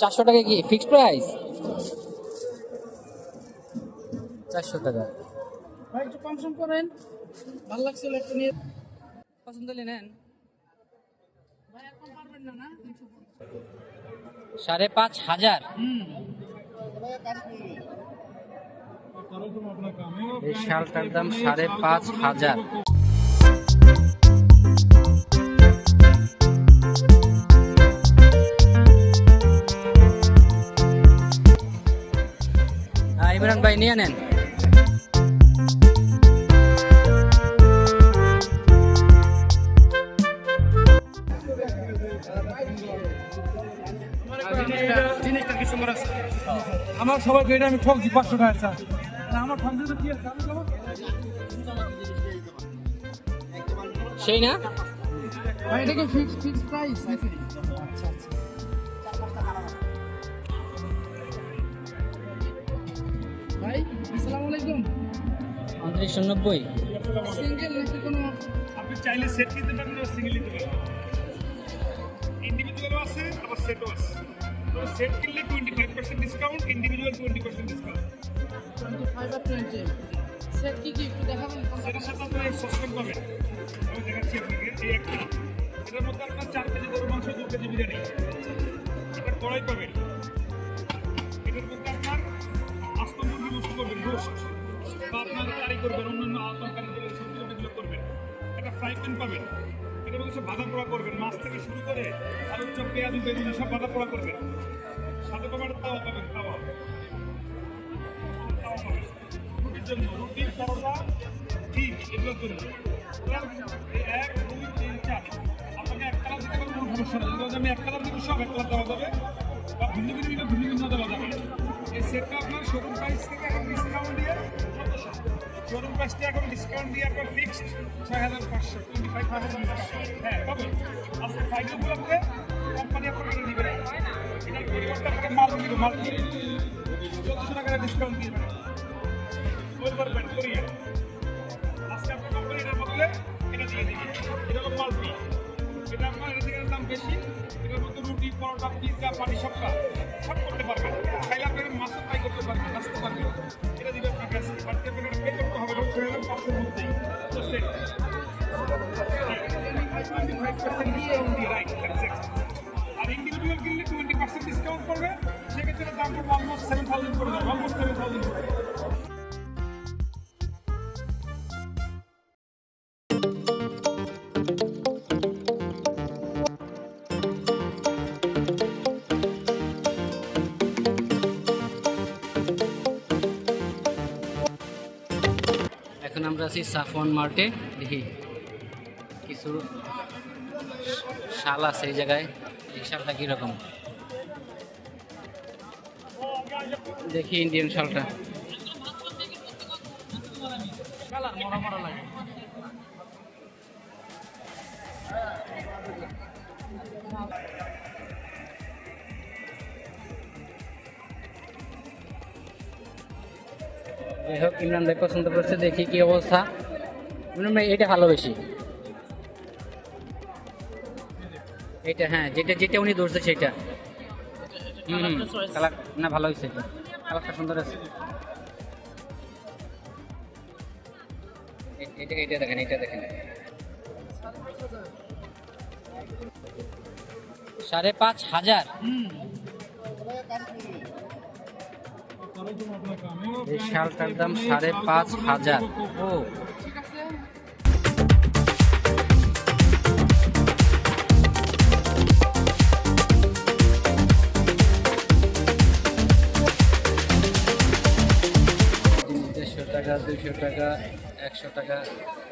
চারশো টাকা কি? ফিক্সড প্রাইস চারশো টাকা। ভাই একটু কম সম করেন। ভালো লাগছিল একটু নিয়ে। পছন্দ হলে নেন। ভাই আর কম পারবেন না না? সাড়ে পাঁচ হাজার। এই শালটার দাম সাড়ে পাঁচ হাজার। নিয়ে নেন। আমার সবাইকে এটা আমি ঠকছি পাঁচশো টাকা চা আমার ঠকছি তো কি আছে? সেই না? ভাই এটা কি ফিক্স ফিক্স প্রাইস আচ্ছা আচ্ছা ভাই আসসালামু আলাইকুম। উনত্রিশশো নব্বই সিঙ্গেল নাকি কোনো আপনি চাইলে সেট কিনতে পারেন আর সিঙ্গেল নিতে পারেন। ইন্ডিভিজুয়ালও আছে আবার সেটও আছে। তো সেট কিনলে twenty five percent discount individual twenty percent discount five আর টোয়েন্টি সেট কি কি একটু দেখাবেন? সেটার সাথে আপনি সসপেন পাবেন। আমি দেখাচ্ছি আপনাকে এই একটা। এটার মধ্যে আপনার চার কেজি গরু মাংস দু কেজি বিরিয়ানি। একটা কড়াই পাবেন। কারি করবেন, অন্যান্য তরকারি যেগুলো করবেন। একটা ফ্রাই প্যান পাবেন। এটার মধ্যে সব ভাজা পোড়া করবেন। মাছ থেকে শুরু করে আলুর চপ, পেঁয়াজ, বেগুন সব ভাজা পোড়া করবেন সাথে পাবেন তাওয়া পাবেন। তাওয়া তাওয়া রুটির জন্য রুটি পরোটা, ডিম এগুলোর জন্য এক, দুই, তিন, চার। আপনাকে এক কালার দিতে পারব, কোনো সমস্যা নেই। আমি এক কালার দিব, সব এক কালার দেওয়া যাবে। বা ভিন্ন ভিন্ন ভিন্ন ভিন্ন দেওয়া যাবে। এই সেটটা আপনার শোরুম প্রাইস থেকে এখন ডিসকাউন্ট দিয়ে শোরুম প্রাইসটা এখন ডিসকাউন্ট দিয়ে আপনার ফিক্সড ছয় হাজার পাঁচশো টোয়েন্টি ফাইভ পার্সেন্ট হ্যাঁ তবে আজকে ফাইনাল উপলক্ষে কোম্পানি আপনাকে এটা দিবে। এটার পরিবর্তে আপনাকে মাল দিবে মাল দিবে চোদ্দোশো টাকা ডিসকাউন্ট দিয়ে দেবে। বলবার ব্যাট করিয়ে আজকে আপনার কোম্পানি এটার বদলে এটা দিয়ে দিবে। এটা হলো মাল্টি এটা আপনার এটা থেকে দাম বেশি, এটার মধ্যে রুটি, পরোটা, পিৎজা, পানি, সবটা সব করতে পারবেন। চাইলে আপনি মাছও ফ্রাই করতে পারবেন নাচতে পারবেন আর ইন্ডিভিজুয়াল কিনলে twenty percent discount seven thousand এখন আমরা আছি সাফওয়ান মার্টে, দেখি কিছু শাল আছে এই জায়গায়। এই শালটা কীরকম? দেখি ইন্ডিয়ান শালটা। যাই হোক, ইমরান ভাই পছন্দ করছে, দেখি কি অবস্থা। এটা ভালো বেশি। এটা হ্যাঁ যেটা যেটা উনি ধরছে সেটা। হুম কালার, না, ভালো হয়েছে কালারটা সুন্দর আছে। এটা এটা দেখেন এটা দেখেন। সাড়ে পাঁচ হাজার। এই শালটার দাম সাড়ে পাঁচ হাজার। ও। টাকা একশো টাকা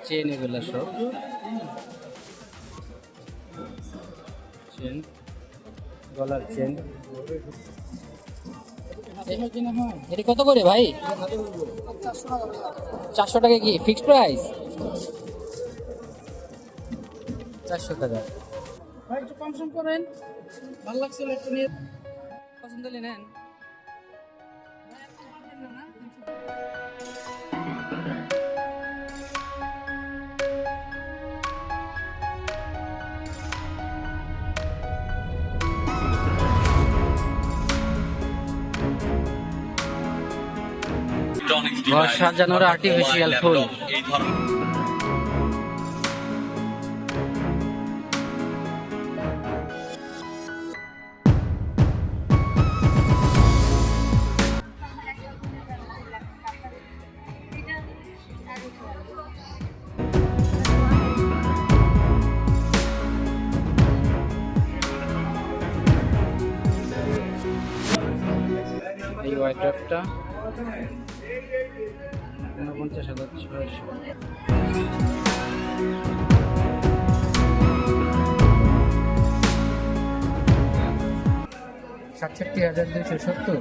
চেন এগুলো সব। চেন গলার চেন এটা কত করে ভাই? চারশো টাকা কি? ফিক্সড প্রাইস চারশো টাকা। ভাই একটু কম সম করেন। ভালো লাগছিল একটু নিয়ে। পছন্দ হলে নেন। ঘর সাজানোর artificial ফুল। হোয়াইট ঊনপঞ্চাশ হাজার ছয়শো। সাতষট্টি হাজার দুইশো সত্তর।